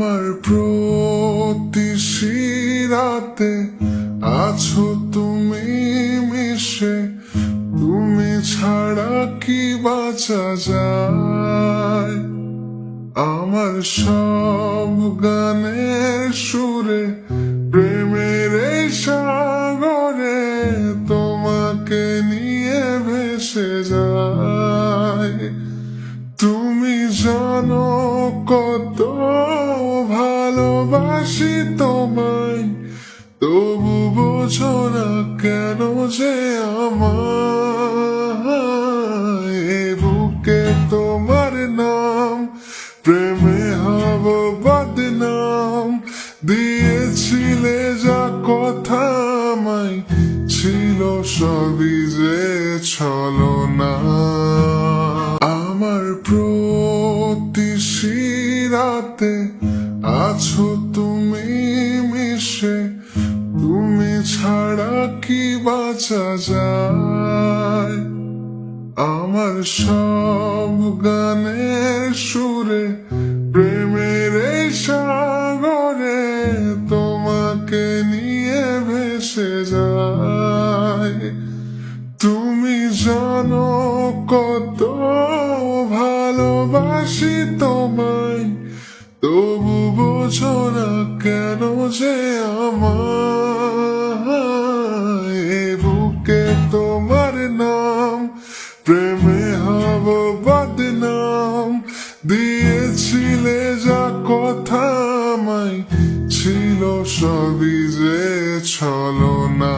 আমার প্রতি শিরাতে আছো তুমি মিশে, তুমি ছাড়া কি বাঁচা যায়? আমার সব গানের সুরে, প্রেমের সাগরে তোমাকে নিয়ে ভেসে যায়। তুমি জানো কত ভালোবাসি তোমায়, তবু বোঝো না কেন যে আমার বুকে তোমার নাম, প্রেমে হব বদনাম। দিয়েছিলে যা কথা আমায়, ছিল সবই যে ছলো না আমার প্রতি শিরাতে আছো তুমি মিশে, তুমি ছাড়া কি বাঁচা যায়? আমার সব গানের সুরে, প্রেমের সাগরে তোমাকে নিয়ে ভেসে যায়। তুমি জানো কত ভালোবাসি তোমায় তবু বোঝো না কেন যে আমার বুকে তোমার নাম, প্রেমে হব বদনাম। দিয়েছিলে যা কথা আমায়, ছিল সবই যে ছলো না